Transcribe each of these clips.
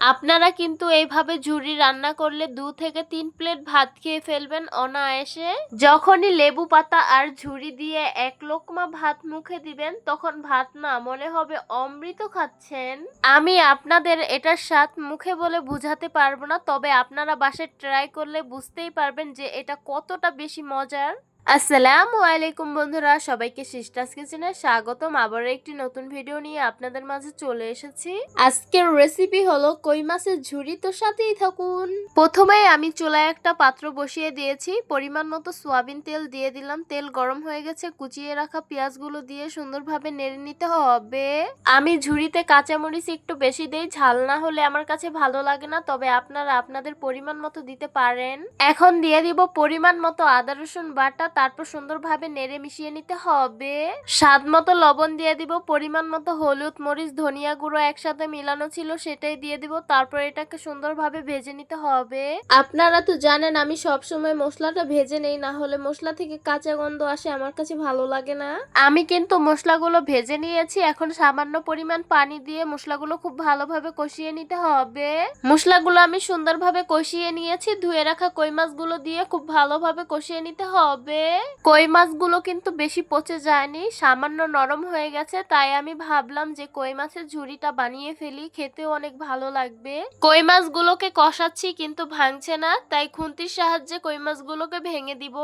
আপনারা কিন্তু এইভাবে ঝুড়ি রান্না করলে দু থেকে তিন প্লেট ভাত খেয়ে ফেলবেন অনায়াসে। যখনই লেবু পাতা আর ঝুড়ি দিয়ে এক লোকমা ভাত মুখে দিবেন, তখন ভাত না মনে হবে অমৃত খাচ্ছেন। আমি আপনাদের এটার স্বাদ মুখে বলে বুঝাতে পারব না, তবে আপনারা বাসায় ট্রাই করলে বুঝতেই পারবেন যে এটা কতটা বেশি মজার। আসসালামু আলাইকুম বন্ধুরা, সবাইকে সিস্টার্স কিচেনে স্বাগতম। আবার একটি নতুন ভিডিও নিয়ে আপনাদের মাঝে চলে এসেছি। আজকের রেসিপি হলো কই মাছের ঝুরি, তো সাথেই থাকুন। প্রথমে আমি চুলায় একটা পাত্র বসিয়ে দিয়েছি। পরিমাণ মতো সোয়াবিন তেল দিয়ে দিলাম। তেল গরম হয়ে গেছে, কুচিয়ে রাখা পেঁয়াজগুলো দিয়ে সুন্দরভাবে নেড়ে নিতে হবে। আমি ঝুড়িতে কাঁচামরিচ একটু বেশি দেই, ঝাল না হলে আমার কাছে ভালো লাগে না, তবে আপনারা আপনাদের পরিমাণ মতো দিতে পারেন। এখন দিয়ে দিব পরিমাণ মতো আদা, রসুন বাটা তারপর সুন্দরভাবে নেড়ে মিশিয়ে নিতে হবে। স্বাদ মতো লবণ দিয়ে দিব, পরিমাণ মতো হলুদ, মরিচ, ধনিয়া গুঁড়ো একসাথে মিলানো ছিল সেটাই দিয়ে দিব, তারপর এটাকে সুন্দরভাবে ভেজে নিতে হবে। আপনারা তো জানেন আমি সব সময় মশলাটা ভেজে নেই, না হলে মশলা থেকে কাঁচা গন্ধ আসে, আমার কাছে ভালো লাগে না। আমি কিন্তু মশলাগুলো ভেজে নিয়েছি, এখন সামান্য পরিমাণ পানি দিয়ে মশলাগুলো খুব ভালোভাবে কষিয়ে নিতে হবে। মশলাগুলো আমি সুন্দরভাবে কষিয়ে নিয়েছি, ধুয়ে রাখা কই মাছগুলো দিয়ে খুব ভালোভাবে কষিয়ে নিতে হবে। কই মাছগুলো কিন্তু বেশি পচে যায়নি, সামান্য নরম হয়ে গেছে, তাই আমি ভাবলাম যে কই মাছের ঝুড়িটা বানিয়ে ফেলি, খেতেও অনেক ভালো লাগবে। কই মাছগুলোকে কষাচ্ছি কিন্তু ভাঙছে না, তাই খুন্তির সাহায্যে কই মাছগুলোকে ভেঙে দিব।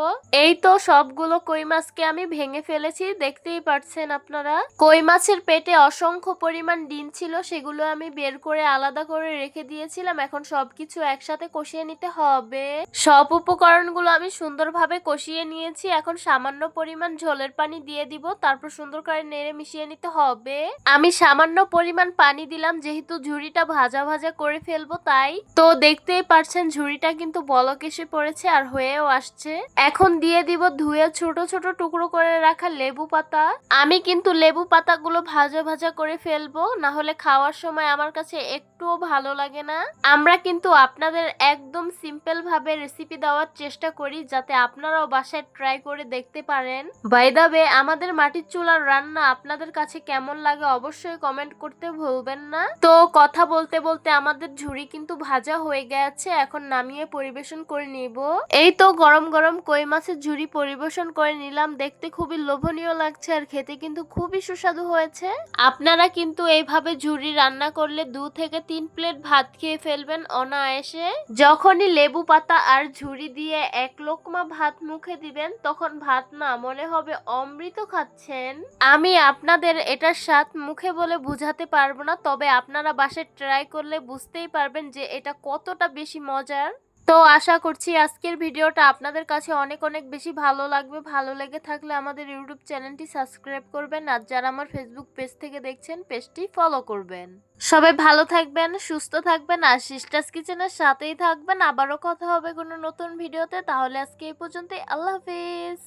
এই তো সবগুলো কই মাছকে আমি ভেঙে ফেলেছি, দেখতেই পাচ্ছেন আপনারা। কই মাছের পেটে অসংখ্য পরিমাণ ডিম ছিল, সেগুলো আমি বের করে আলাদা করে রেখে দিয়েছিলাম, এখন সবকিছু একসাথে কষিয়ে নিতে হবে। সব উপকরণগুলো আমি সুন্দরভাবে কষিয়ে নিয়েছি, এখন সামান্য পরিমাণ ঝোলের পানি দিয়ে দিব, তারপর সুন্দর করে নেড়ে মিশিয়ে নিতে হবে। আমি সামান্য পরিমাণ পানি দিলাম, যেহেতু ঝুড়িটা ভাজা ভাজা করে ফেলব তাই। তো দেখতেই পারছেন, ঝুড়িটা কিন্তু বলক এসে পড়েছে আর হয়েও আসছে। এখন দিয়ে দিব ধুয়ে ছোট ছোট টুকরো করে রাখা লেবু পাতা। আমি কিন্তু লেবু পাতাগুলো ভাজা ভাজা করে ফেলব, না হলে খাওয়ার সময় আমার কাছে একটুও ভালো লাগে না। আমরা কিন্তু আপনাদের একদম সিম্পল ভাবে রেসিপি দেওয়ার চেষ্টা করি, যাতে আপনারাও বাসায় ট্রাই করে দেখতে পারেন। বাই দা ওয়ে আমাদের মাটির চুলার রান্না আপনাদের কাছে কেমন লাগে অবশ্যই কমেন্ট করতে ভুলবেন না। তো কথা বলতে বলতে আমাদের ঝুড়ি কিন্তু ভাজা হয়ে গেছে, এখন নামিয়ে পরিবেশন করে নিব। এই তো গরম গরম কই মাছের ঝুড়ি পরিবেশন করে নিলাম, দেখতে খুবই লোভনীয় লাগছে আর খেতে কিন্তু খুবই সুস্বাদু হয়েছে। আপনারা কিন্তু এইভাবে ঝুড়ি রান্না করলে দু থেকে তিন প্লেট ভাত খেয়ে ফেলবেন অনায়াসে। যখনই লেবু পাতা আর ঝুড়ি দিয়ে এক লোকমা ভাত মুখে দিবেন তখন ভাত না মনে হবে অমৃত খাচ্ছেন। আমি আপনাদের এটার স্বাদ মুখে বলে বুঝাতে পারব না, তবে আপনারা বাসায় ট্রাই করলে বুঝতেই পারবেন যে এটা কতটা বেশি মজার। তো আশা করছি আজকের ভিডিওটা আপনাদের কাছে অনেক অনেক বেশি ভালো লাগবে। ভালো লেগে থাকলে আমাদের ইউটিউব চ্যানেলটি সাবস্ক্রাইব করবেন আর যারা আমার ফেসবুক পেজ থেকে দেখছেন পেজটি ফলো করবেন। সবাই ভালো থাকবেন, সুস্থ থাকবেন আর সিস্টার্স কিচেনের সাথেই থাকবেন। আবারও কথা হবে কোনো নতুন ভিডিওতে। তাহলে আজকে এই পর্যন্তই। আল্লাহ হাফিজ।